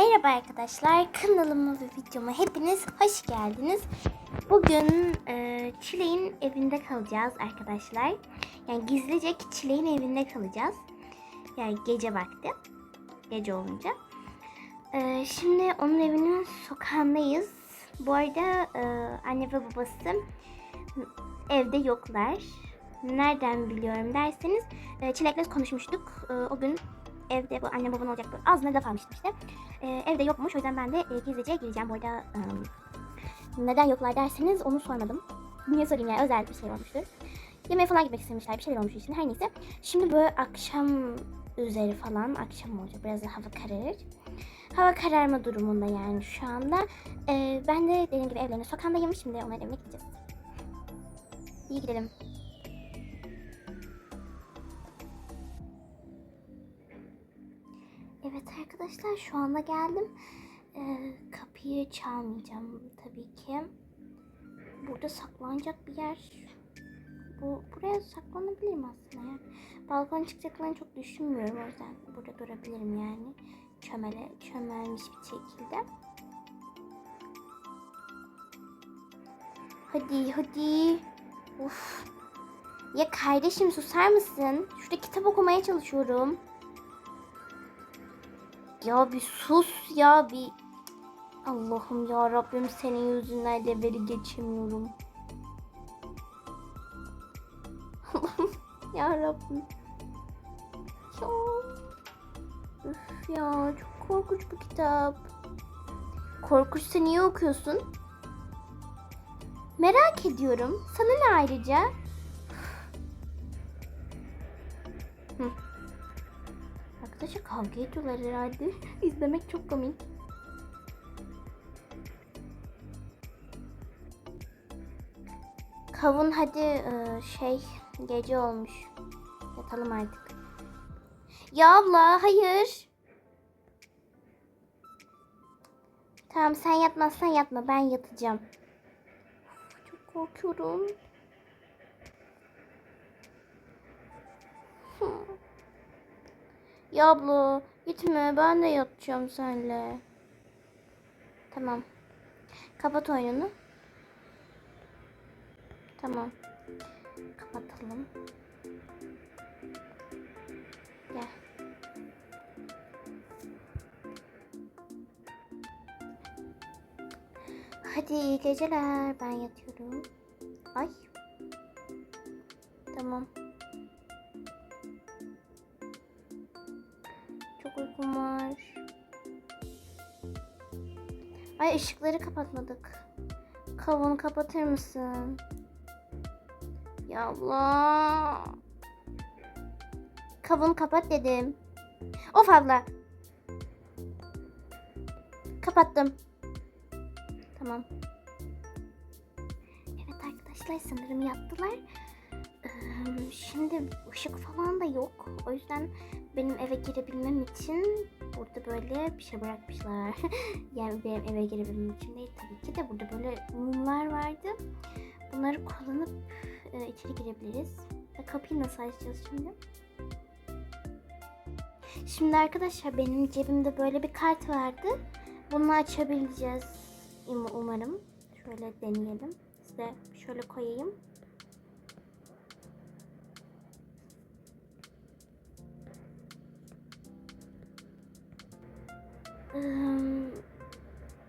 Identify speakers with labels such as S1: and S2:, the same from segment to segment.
S1: Merhaba arkadaşlar, kanalıma ve videoma hepiniz hoş geldiniz. Bugün e, Çileğin evinde kalacağız arkadaşlar. Yani gizlice Çileğin evinde kalacağız. Yani gece vakti, gece olunca. E, şimdi onun evinin sokağındayız. Bu arada e, anne ve babası evde yoklar. Nereden biliyorum derseniz e, Çilek'le konuşmuştuk. E, o gün evde bu annem baban olacak böyle ağzına laf almıştım işte. E, evde yokmuş o yüzden ben de e, gizlice gireceğim. Bu arada e, neden yoklar derseniz onu sormadım. Niye sorayım yani özel bir şey olmuştur. Yemeğe falan gitmek istemişler bir şeyler olmuş için her neyse. Şimdi böyle akşam üzeri falan akşam olacak biraz da hava kararır. Hava kararma durumunda yani şu anda. E, ben de dediğim gibi evlerine sokağındayım. Şimdi onların evine gideceğiz. İyi gidelim. Arkadaşlar şu anda geldim. Ee, kapıyı çalmayacağım tabii ki. Burada saklanacak bir yer. Bu buraya saklanabilirim aslında ya. Balkona çıkacaklarını çok düşünmüyorum o yüzden burada durabilirim yani. Çömele, çömelmiş bir şekilde. Hadi hadi. Uf. Ya kardeşim susar mısın? Şurada kitap okumaya çalışıyorum. Ya bir sus ya bir. Allah'ım ya Rabbim senin yüzünden leveli geçemiyorum. Ya Rabbim. Ya. Üf ya çok korkunç bu kitap. Korkunçsa niye okuyorsun? Merak ediyorum. Sana ne ayrıca? Hı. Arkadaşlar kavga ediyorlar herhalde. İzlemek çok komik. Kavun hadi e, şey gece olmuş. Yatalım artık. Ya abla hayır. Tamam sen yatmazsan yatma ben yatacağım. Çok korkuyorum. Ya gitme ben de yatacağım seninle. Tamam. Kapat oyununu. Tamam. Kapatalım. Gel. Hadi iyi geceler. Ben yatıyorum. Ay. Tamam. Var. Ay ışıkları kapatmadık. Kavunu kapatır mısın? Ya Allah. Kavunu kapat dedim. Of abla. Kapattım. Tamam. Evet arkadaşlar sanırım yattılar. Ee, şimdi ışık falan da yok. O yüzden benim eve girebilmem için burada böyle bir şey bırakmışlar. yani benim eve girebilmem için değil tabii ki de burada böyle mumlar vardı. Bunları kullanıp e, içeri girebiliriz. Kapıyı nasıl açacağız şimdi? Şimdi arkadaşlar benim cebimde böyle bir kart vardı. Bunu açabileceğiz um- umarım. Şöyle deneyelim. Size şöyle koyayım.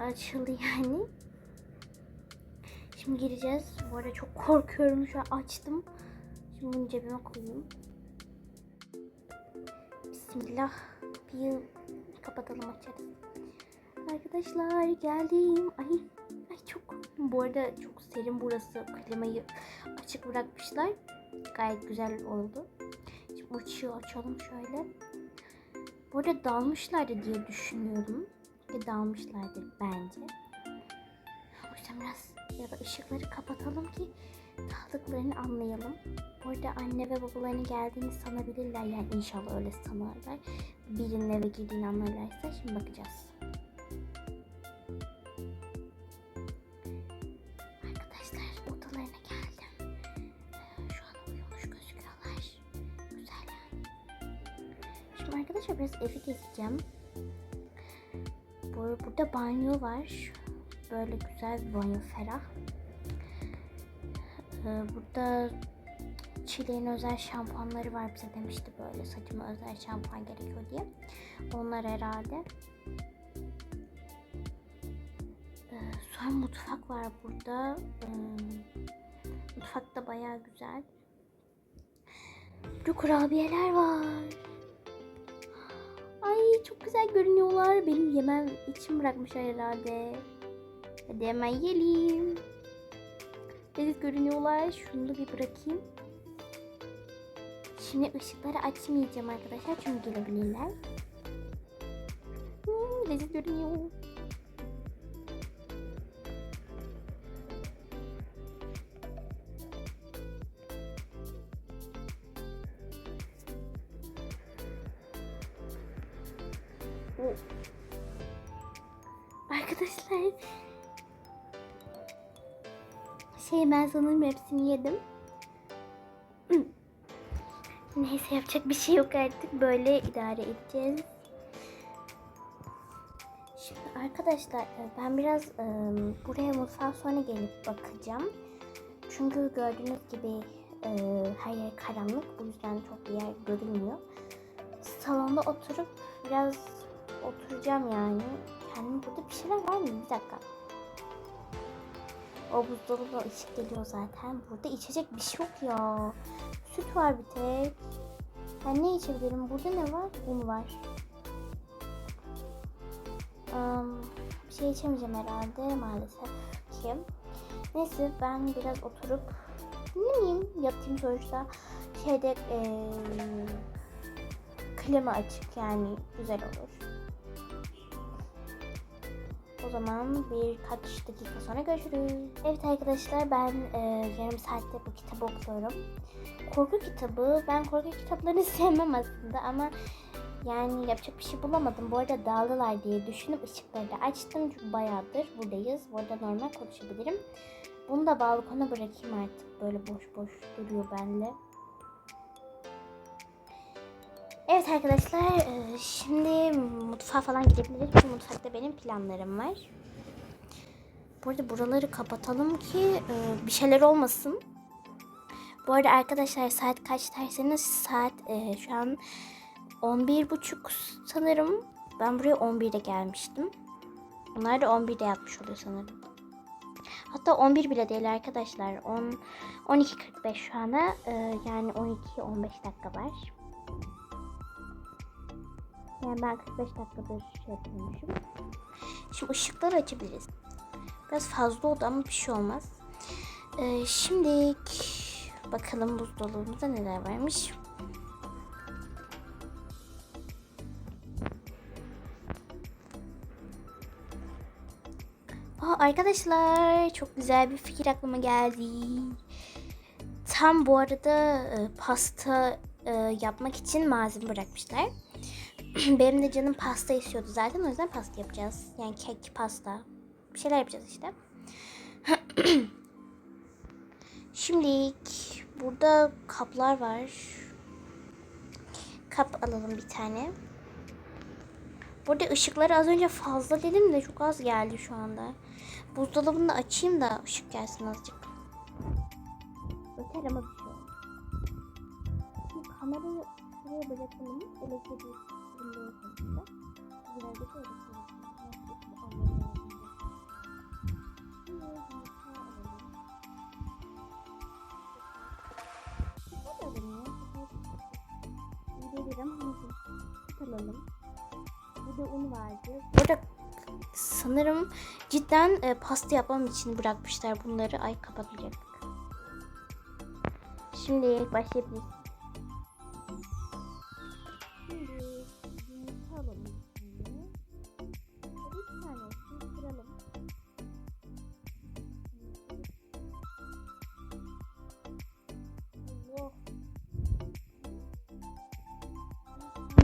S1: Açıldı yani. Şimdi gireceğiz. Bu arada çok korkuyorum. Şu an açtım. Şimdi bunu cebime koyayım. Bismillah. Bir kapatalım açarız. Arkadaşlar geldim. Ay, ay çok. Bu arada çok serin burası. Klimayı açık bırakmışlar. Gayet güzel oldu. Şimdi uçuyor açalım şöyle. Bu arada dalmışlardı diye düşünüyorum. Ve dalmışlardır bence. O yüzden biraz ya da ışıkları kapatalım ki daldıklarını anlayalım. Bu arada anne ve babalarının geldiğini sanabilirler. Yani inşallah öyle sanarlar. Birinin eve girdiğini anlarlarsa şimdi bakacağız. Evi gezeceğim. Burada banyo var. Böyle güzel bir banyo ferah. Ee, Burada Çileğin özel şampuanları var bize demişti böyle saçıma özel şampuan gerekiyor diye. Onlar herhalde. Ee, sonra mutfak var burada. Ee, mutfak da bayağı güzel. Burada kurabiyeler var. Ay çok güzel görünüyorlar. Benim yemem için bırakmışlar herhalde. Hadi hemen yiyelim. Leziz görünüyorlar. Şunu bir bırakayım. Şimdi ışıkları açmayacağım arkadaşlar çünkü gelebilirler. Hmm, leziz görünüyor. Sanırım hepsini yedim. Neyse yapacak bir şey yok artık. Böyle idare edeceğiz. Şimdi arkadaşlar e, ben biraz e, buraya mutfağa sonra gelip bakacağım. Çünkü gördüğünüz gibi e, her yer karanlık. Bu yüzden çok bir yer görünmüyor. Salonda oturup biraz oturacağım yani. Kendim burada bir şeyler var mı? Bir dakika. O buzdolabı ışık geliyor zaten. Burada içecek bir şey yok ya. Süt var bir tek. Ben ne içebilirim? Burada ne var? Un var. Um, bir şey içemeyeceğim herhalde maalesef ki. Neyse ben biraz oturup dinlemeyeyim. Yatayım sonuçta. Şeyde ee, klima açık yani güzel olur. Zaman birkaç dakika sonra görüşürüz. Evet arkadaşlar ben e, yarım saatte bu kitabı okuyorum. Korku kitabı. Ben korku kitaplarını sevmem aslında ama yani yapacak bir şey bulamadım. Bu arada dağılılar diye düşünüp ışıkları da açtım. Çünkü bayağıdır buradayız. Bu arada normal konuşabilirim. Bunu da balkona bırakayım artık. Böyle boş boş duruyor bende. Evet arkadaşlar e, şimdi mutfağa falan gidebiliriz. Çünkü mutfakta benim planlarım var. Bu arada buraları kapatalım ki e, bir şeyler olmasın. Bu arada arkadaşlar saat kaç derseniz saat e, şu an 11.30 sanırım. Ben buraya 11'de gelmiştim. Onlar da 11'de yatmış oluyor sanırım. Hatta 11 bile değil arkadaşlar. 10 12.45 şu ana. Yani 12-15 dakika var. Yani ben 45 dakikadır şey yapıyormuşum. Şimdi ışıkları açabiliriz. Biraz fazla oldu ama bir şey olmaz. Ee, şimdi bakalım buzdolabımızda neler varmış. Aa, arkadaşlar çok güzel bir fikir aklıma geldi. Tam bu arada e, pasta e, yapmak için malzeme bırakmışlar. Benim de canım pasta istiyordu zaten o yüzden pasta yapacağız. Yani kek, pasta. Bir şeyler yapacağız işte. Şimdilik burada kaplar var. Kap alalım bir tane. Burada ışıkları az önce fazla dedim de çok az geldi şu anda. Buzdolabını da açayım da ışık gelsin azıcık. Öter ama bir şey. Şimdi kamerayı şuraya bırakalım. Elektrik alalım. Burada un vardı. Burada sanırım cidden e, pasta yapmam için bırakmışlar bunları. Ay kapatmayacaktık. Şimdi başlayabiliriz.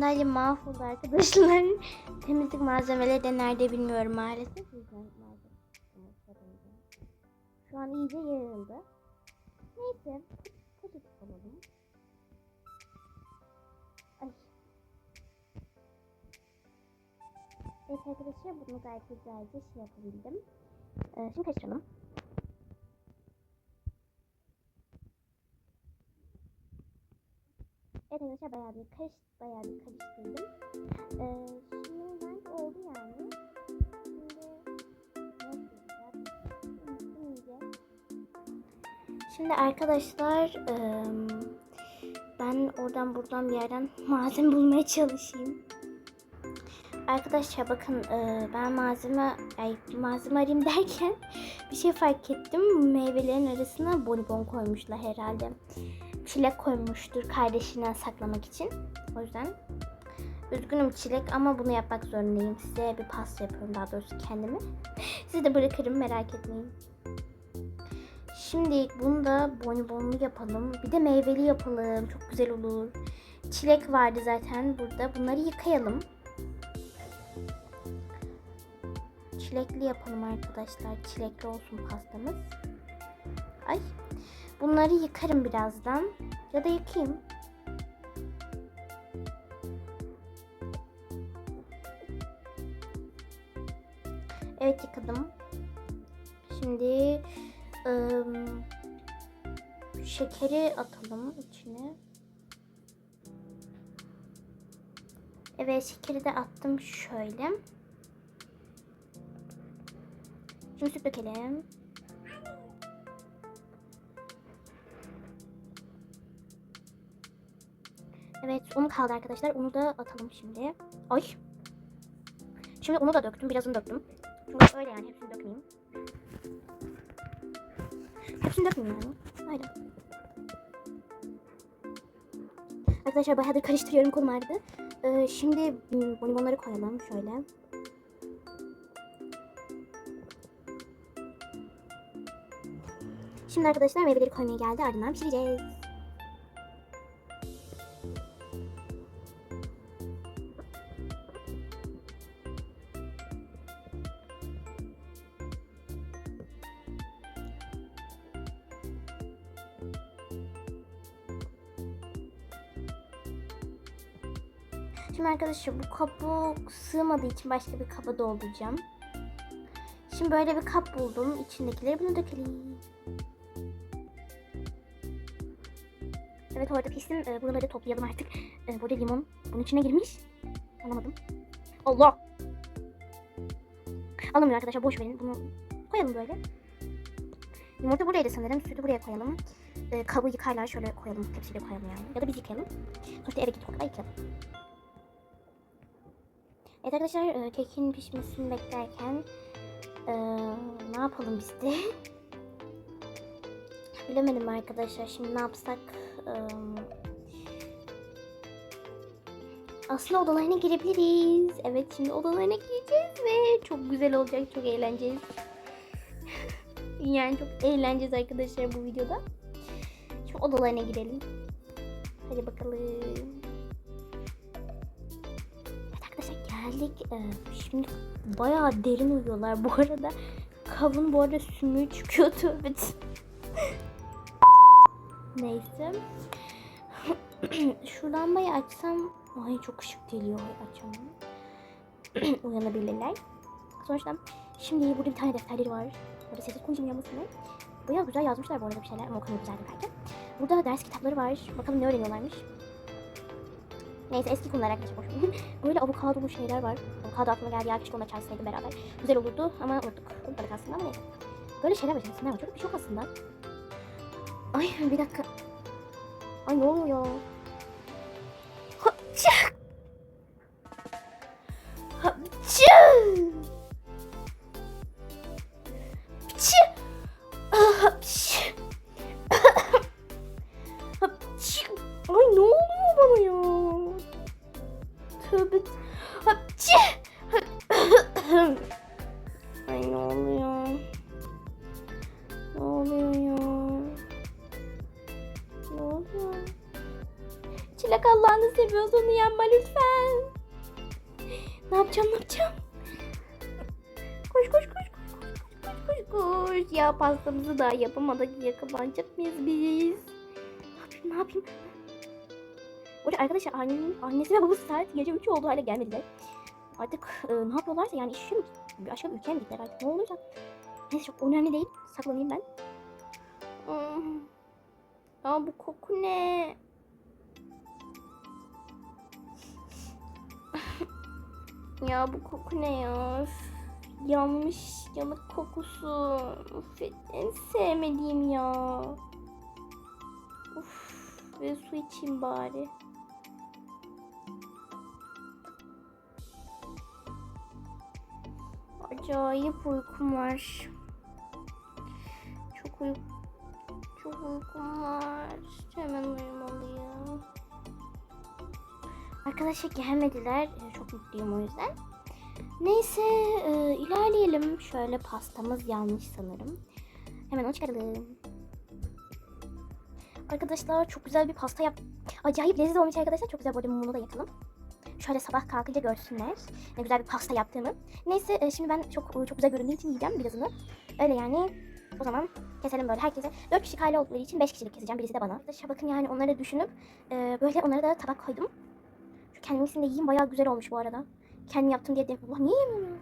S1: Sandalye mahvoldu arkadaşlar. Temizlik malzemeleri de nerede bilmiyorum maalesef. Şu an iyice yayıldı. Neyse. Kaçık alalım. Ay. Evet arkadaşlar bunu gayet güzelce şey yapabildim. Ee, şimdi karıştıralım. Evet arkadaşlar bayağı bir karış, bayağı bir karıştırdım. Ee, şimdi bence oldu yani. Şimdi arkadaşlar ben oradan buradan bir yerden malzeme bulmaya çalışayım. Arkadaşlar bakın ben malzeme ay, malzeme arayayım derken bir şey fark ettim. Meyvelerin arasına bonibon koymuşlar herhalde. Çilek koymuştur kardeşinden saklamak için. O yüzden üzgünüm çilek ama bunu yapmak zorundayım. Size bir pasta yapıyorum daha doğrusu kendime. Sizi de bırakırım merak etmeyin. Şimdi bunu da bonibonlu yapalım. Bir de meyveli yapalım. Çok güzel olur. Çilek vardı zaten burada. Bunları yıkayalım. Çilekli yapalım arkadaşlar. Çilekli olsun pastamız. Ay. Bunları yıkarım birazdan. Ya da yıkayayım. Evet yıkadım. Şimdi ım, şekeri atalım içine. Evet şekeri de attım şöyle. Şimdi dökelim. Evet unu kaldı arkadaşlar. Unu da atalım şimdi. Ay. Şimdi unu da döktüm. Birazını döktüm. Çünkü öyle yani hepsini dökmeyeyim. Hepsini dökmeyeyim yani. Öyle. Arkadaşlar bayağıdır karıştırıyorum kolum ağrıdı. Ee, şimdi bonibonları koyalım şöyle. Şimdi arkadaşlar meyveleri koymaya geldi. Ardından pişireceğiz. Arkadaşlar bu kabuk sığmadığı için başka bir kaba dolduracağım. Şimdi böyle bir kap buldum. İçindekileri bunu dökelim. Evet orada pişsin. Ee, buraları toplayalım artık. Ee, burada limon bunun içine girmiş. Anlamadım. Allah! Alınmıyor arkadaşlar boş verin. Bunu koyalım böyle. Yumurta buraya sanırım. Sütü buraya koyalım. Ee, kabı yıkarlar şöyle koyalım. Tepsiyle koyalım yani. Ya da biz yıkayalım. Sonuçta eve gidip yıkayalım. Evet arkadaşlar e, kekin pişmesini beklerken e, ne yapalım biz de? Bilemedim arkadaşlar. Şimdi ne yapsak? E, aslında odalarına girebiliriz. Evet şimdi odalarına gireceğiz ve çok güzel olacak. Çok eğleneceğiz. yani çok eğleneceğiz arkadaşlar bu videoda. Şimdi odalarına girelim. Hadi bakalım. Geldik. Ee, şimdi bayağı derin uyuyorlar bu arada. Kavun bu arada sümüğü çıkıyordu. Evet. Neyse. Şu lambayı açsam ay çok ışık geliyor. Açamam. Uyanabilirler. Sonuçta şimdi burada bir tane defterleri var. Burada sessiz konuşma uyanmasınlar. Bayağı güzel yazmışlar bu arada bir şeyler ama okumayı güzeldi belki. Burada ders kitapları var. Bakalım ne öğreniyorlarmış. Neyse eski konular arkadaşlar boş verin. Böyle avokadolu şeyler var. Avokado aklıma geldi ya keşke onunla çalışsaydım beraber. Güzel olurdu ama unuttuk. Unutmadık aslında ama neyse. Böyle şeyler var resimler var. Çok bir şey yok aslında. Ay bir dakika. Ay ne oluyor? Hapçı! Plak Allah'ını seviyorsan uyanma lütfen. Ne yapacağım ne yapacağım? Koş koş koş koş koş koş koş. Ya pastamızı daha yapamadık. Yakalanacak mıyız biz? Ne yapayım ne yapayım? Orada arkadaşlar annemin, annesi ve babası saat gece 3 oldu hala gelmediler. Artık e, ne yapıyorlarsa yani işi mi? Başka bir ülkeye mi gittiler artık ne olacak? Neyse çok önemli değil. Saklanayım ben. Hmm. Ya bu koku ne? Ya bu koku ne ya? Üf, Yanmış yanık kokusu. Üf, en sevmediğim ya. Uf, ve su içeyim bari. Acayip uykum var. Çok uy çok uykum var. Hemen uyumalıyım. Arkadaşlar gelmediler. Ee, Çok mutluyum o yüzden. Neyse e, ilerleyelim. Şöyle pastamız yanmış sanırım. Hemen onu çıkaralım. Arkadaşlar çok güzel bir pasta yap. Acayip lezzetli olmuş arkadaşlar. Çok güzel. Arada mumunu da yakalım. Şöyle sabah kalkınca görsünler. Ne güzel bir pasta yaptığımı. Neyse e, şimdi ben çok çok güzel göründüğü için yiyeceğim birazını. Öyle yani. O zaman keselim böyle herkese. 4 kişilik aile oldukları için 5 kişilik keseceğim. Birisi de bana. Arkadaşlar bakın yani onları düşünüp e, böyle onlara da tabak koydum. Şu kendiminkisini de yiyeyim. Bayağı güzel olmuş bu arada. Kendim yaptım diye de. Allah niye yemiyorum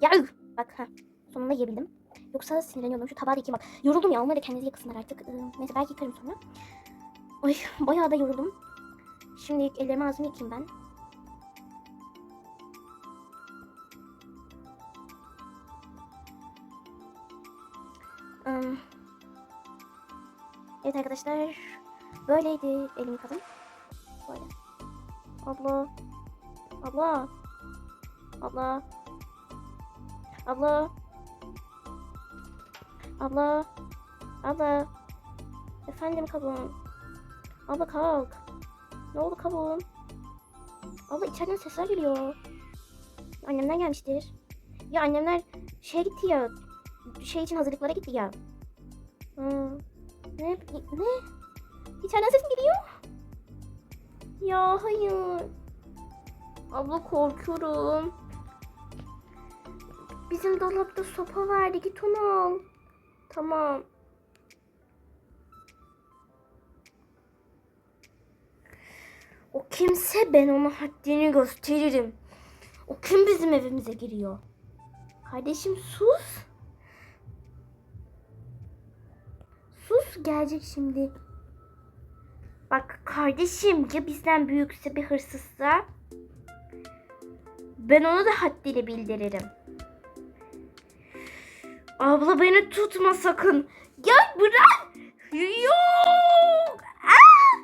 S1: ya? Bak ha. Sonunda yiyebildim. Yoksa sinirleniyordum. Şu tabağı da bak. Yoruldum ya. Onları da kendinize yakısınlar artık. Ee, neyse belki yıkarım sonra. Ay bayağı da yoruldum. Şimdi ellerimi ağzımı yıkayayım ben. Hmm. Evet arkadaşlar. Böyleydi elimi yıkadım. Böyle. Abla. Abla. Abla. Abla. Abla. Abla. Efendim kabuğum. Abla kalk. Ne oldu kabuğum? Abla içeriden sesler geliyor. Annemler gelmiştir. Ya annemler şeye gitti ya. Şey için hazırlıklara gitti ya. Hmm. Ne? Ne? İçeriden sesim geliyor. Ya hayır. Abla korkuyorum. Bizim dolapta sopa vardı. Git onu al. Tamam. O kimse ben ona haddini gösteririm. O kim bizim evimize giriyor? Kardeşim sus. Sus gelecek şimdi. Bak kardeşim ya bizden büyükse bir hırsızsa ben onu da haddini bildiririm. Abla beni tutma sakın. Gel bırak. Yok. Aa!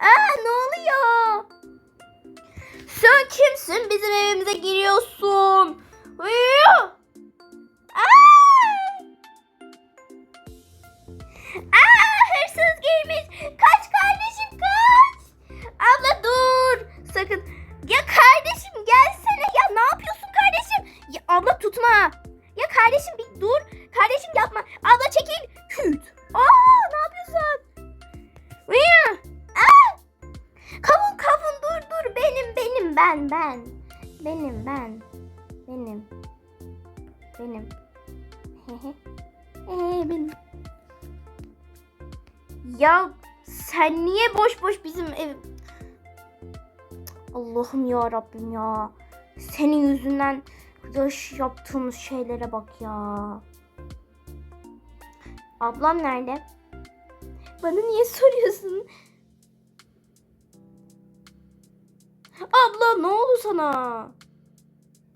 S1: Aa ne oluyor? Sen kimsin? Bizim evimize giriyorsun. Uyuyor. Girmiş. Kaç kardeşim kaç. Abla dur. Sakın. Ya kardeşim gelsene. Ya ne yapıyorsun kardeşim? Ya abla tutma. Ya kardeşim bir dur. Kardeşim yapma. Abla çekil. Küt. Aa ne yapıyorsun? Uyu. Aa! Kavun kavun dur dur benim benim ben ben. Benim ben. Benim. Benim. Hehe. Ee, benim. Ya sen niye boş boş bizim ev... Allah'ım ya Rabbim ya. Senin yüzünden yaş yaptığımız şeylere bak ya. Ablam nerede? Bana niye soruyorsun? Abla ne oldu sana?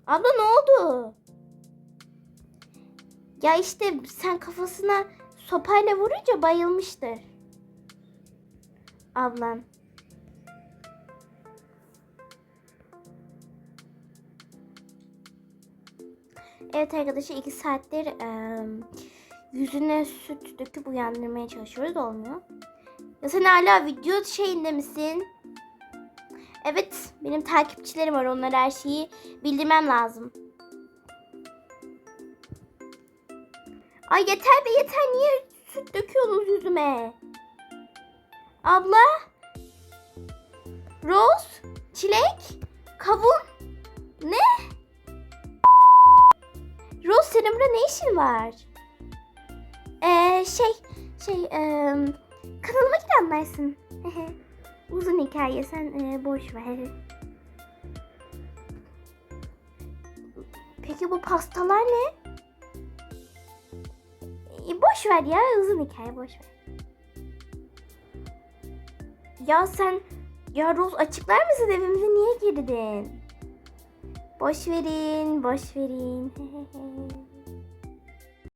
S1: Abla ne oldu? Ya işte sen kafasına sopayla vurunca bayılmıştır. Ablan. Evet arkadaşlar iki saattir eee, yüzüne süt döküp uyandırmaya çalışıyoruz olmuyor. Ya sen hala video şeyinde misin? Evet benim takipçilerim var onlara her şeyi bildirmem lazım. Ay yeter be yeter niye süt döküyorsunuz yüzüme? Abla? Rose? Çilek? Kavun? Ne? Rose senin burada ne işin var? Ee, şey, şey, eee, kanalıma gir anlarsın. Uzun hikaye sen e, boş ver. Peki bu pastalar ne? E, boş ver ya uzun hikaye boş ver. Ya sen ya Rose açıklar mısın evimize niye girdin? Boş verin, boş verin.